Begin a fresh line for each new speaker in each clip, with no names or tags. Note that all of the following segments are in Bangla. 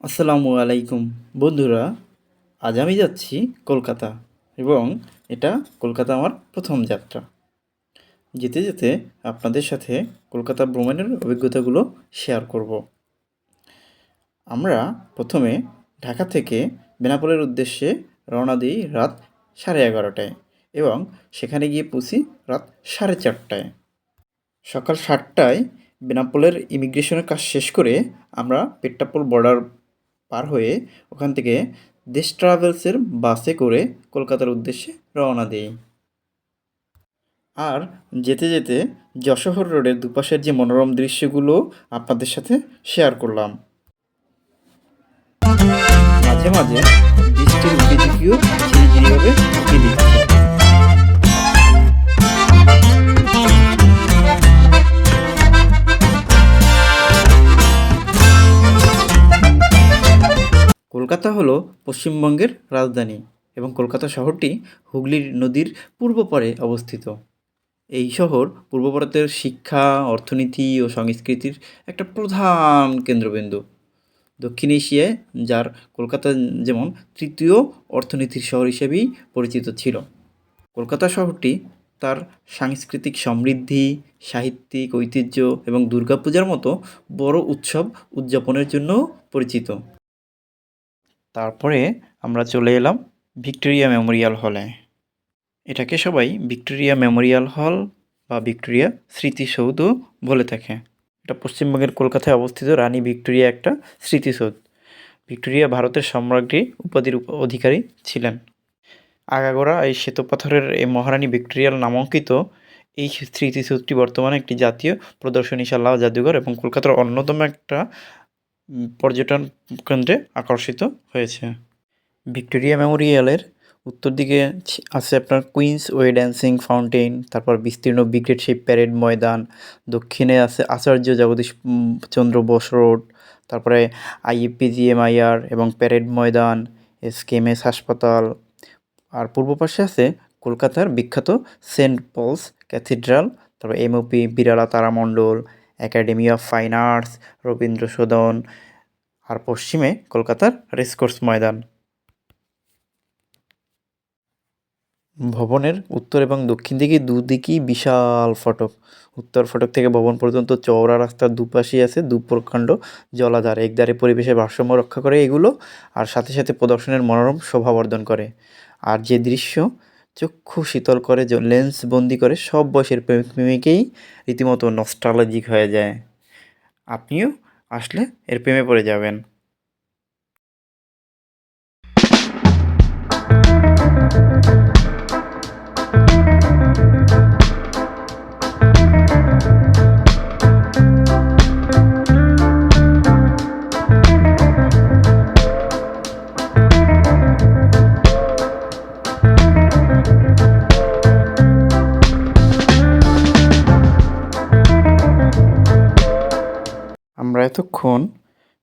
আসসালামু আলাইকুম। বন্ধুরা, আজ আমি যাচ্ছি কলকাতা এবং এটা কলকাতা আমার প্রথম যাত্রা। যেতে যেতে আপনাদের সাথে কলকাতা ভ্রমণের অভিজ্ঞতাগুলো শেয়ার করব। আমরা প্রথমে ঢাকা থেকে বেনাপোলের উদ্দেশ্যে রওনা দিই রাত সাড়ে এগারোটায় এবং সেখানে গিয়ে পৌঁছি রাত সাড়ে চারটায়। সকাল সাতটায় বেনাপোলের ইমিগ্রেশনের কাজ শেষ করে আমরা পেট্টাপোল বর্ডার পার হয়ে ওখান থেকে দেশ ট্রাভেলসের বাসে করে কলকাতার উদ্দেশ্যে রওনা দিই। আর যেতে যেতে যশোহর রোডের দুপাশের যে মনোরম দৃশ্যগুলো আপনাদের সাথে শেয়ার করলাম। মাঝে মাঝে বৃষ্টির ঝিরিঝিরিভাবে দিচ্ছে কলকাতা হলো পশ্চিমবঙ্গের রাজধানী এবং কলকাতা শহরটি হুগলি নদীর পূর্ব পারে অবস্থিত। এই শহর পূর্ব ভারতের শিক্ষা, অর্থনীতি ও সংস্কৃতির একটা প্রধান কেন্দ্রবিন্দু। দক্ষিণ এশিয়ায়, যার কলকাতা যেমন তৃতীয় অর্থনীতির শহর হিসেবেই পরিচিত ছিল। কলকাতা শহরটি তার সাংস্কৃতিক সমৃদ্ধি, সাহিত্যিক ঐতিহ্য এবং দুর্গাপূজার মতো বড় উৎসব উদযাপনের জন্য পরিচিত। তারপরে আমরা চলে এলাম ভিক্টোরিয়া মেমোরিয়াল হলে। এটাকে সবাই ভিক্টোরিয়া মেমোরিয়াল হল বা ভিক্টোরিয়া স্মৃতিসৌধ বলে থাকে। এটা পশ্চিমবঙ্গের কলকাতায় অবস্থিত রানী ভিক্টোরিয়া একটা স্মৃতিসৌধ। ভিক্টোরিয়া ভারতের সম্রাজ্ঞী উপাধির উপ- অধিকারী ছিলেন। আগাগোড়া এই শ্বেতপাথরের এই মহারানী ভিক্টোরিয়ার নামাঙ্কিত এই স্মৃতিসৌধটি বর্তমানে একটি জাতীয় প্রদর্শনীশালা, জাদুঘর এবং কলকাতার অন্যতম একটা পর্যটন কেন্দ্রে আকর্ষিত হয়েছে। ভিক্টোরিয়া মেমোরিয়ালের উত্তর দিকে আছে আপনার কুইন্স ওয়ে ড্যান্সিং ফাউন্টেন তারপর বিস্তীর্ণ ব্রিগেড শেপ প্যারেড ময়দান, দক্ষিণে আছে আচার্য জগদীশ চন্দ্র বোস রোড, তারপরে আইএপিজিএমআইআর এবং প্যারেড ময়দান এসকেএমএস হাসপাতাল। আর পূর্ব পাশে আছে কলকাতার বিখ্যাত সেন্ট পলস ক্যাথিড্রাল, তারপর MOP, Birla Taramandal academy of fine arts Rabindra Sadan আর পশ্চিমে কলকাতার রেসকোর্স ময়দান। ভবনের উত্তর এবং দক্ষিণ দিকে দুদিকেই বিশাল ফটক। উত্তর ফটক থেকে ভবন পর্যন্ত চওড়া রাস্তার দুপাশেই আছে দুপ্রকাণ্ড জলাধার। একধারে পরিবেশের ভারসাম্য রক্ষা করে এগুলো, আর সাথে সাথে প্রদর্শনের মনোরম শোভাবর্ধন করে। আর যে দৃশ্য চক্ষু শীতল করে লেন্স বন্দি করে, সব বয়সের প্রেমিক প্রেমিকেই রীতিমতো নস্টালজিক হয়ে যায়। আপনিও আসলে এর প্রেমে পড়ে যাবেন। আমরা এতক্ষণ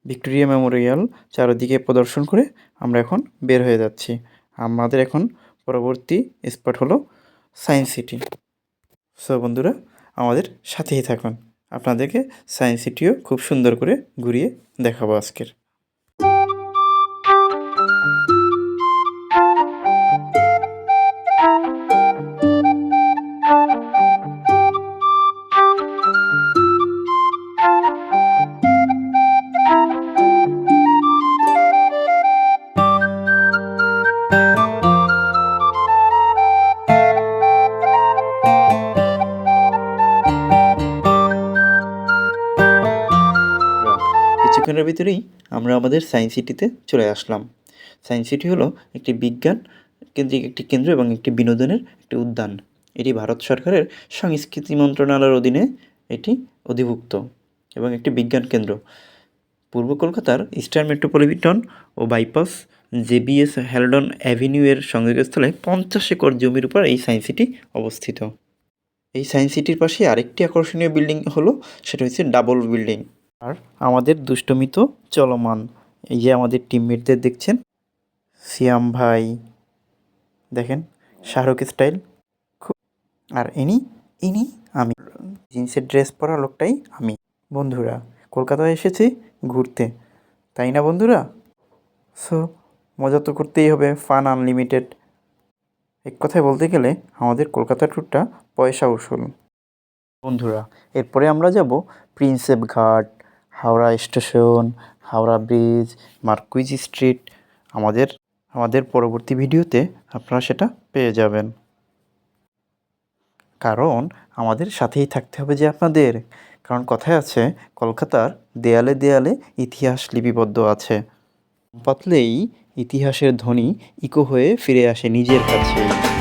ভিক্টোরিয়া মেমোরিয়াল চারিদিকে প্রদর্শন করে আমরা এখন বের হয়ে যাচ্ছি। আমাদের এখন পরবর্তী স্পট হলো সায়েন্স সিটি সো বন্ধুরা, আমাদের সাথেই থাকুন। আপনাদেরকে সায়েন্স সিটিও খুব সুন্দর করে ঘুরিয়ে দেখাবো আজকের। কিছুক্ষণের ভিতরেই আমরা আমাদের সায়েন্স সিটিতে চলে আসলাম। সায়েন্স সিটি হলো একটি বিজ্ঞান কেন্দ্রিক একটি কেন্দ্র এবং একটি বিনোদনের একটি উদ্যান। এটি ভারত সরকারের সংস্কৃতি মন্ত্রণালয়ের অধীনে এটি অধিভুক্ত এবং একটি বিজ্ঞান কেন্দ্র। পূর্ব কলকাতার ইস্টার্ন মেট্রোপলিটন ও বাইপাস জেবিএস হ্যালডন অ্যাভিনিউ এর সংযোগস্থলে পঞ্চাশ একর জমির উপর এই সায়েন্স সিটি অবস্থিত। এই সায়েন্স সিটির পাশে আরেকটি আকর্ষণীয় বিল্ডিং হলো, সেটা হচ্ছে ডাবল বিল্ডিং। আর আমাদের দুষ্টমি তো চলমান। এই যে আমাদের টিমমেটদের দেখছেন? সিয়াম ভাই। দেখেন, শাহরুখ স্টাইল খুব আর ইনি ইনি আমি। জিন্সের ড্রেস পরা লোকটাই আমি। বন্ধুরা, কলকাতায় এসেছি ঘুরতে। তাই না বন্ধুরা? সো মজা তো করতেই হবে, ফান আনলিমিটেড এক কথায় বলতে গেলে, আমাদের কলকাতা ট্যুরটা পয়সা উসুল। বন্ধুরা, এরপরে আমরা যাব Prinsep Ghat. Howrah station, Howrah bridge, Marquis street, আমাদের আমাদের পরবর্তী ভিডিওতে আপনারা সেটা পেয়ে যাবেন। কারণ আমাদের সাথেই থাকতে হবে যে আপনাদের। কারণ কথায় আছে, কলকাতার দেয়ালে দেয়ালে ইতিহাস লিপিবদ্ধ আছে। পাতলেই ইতিহাসের ধ্বনি ইকো হয়ে ফিরে আসে নিজের কাছে।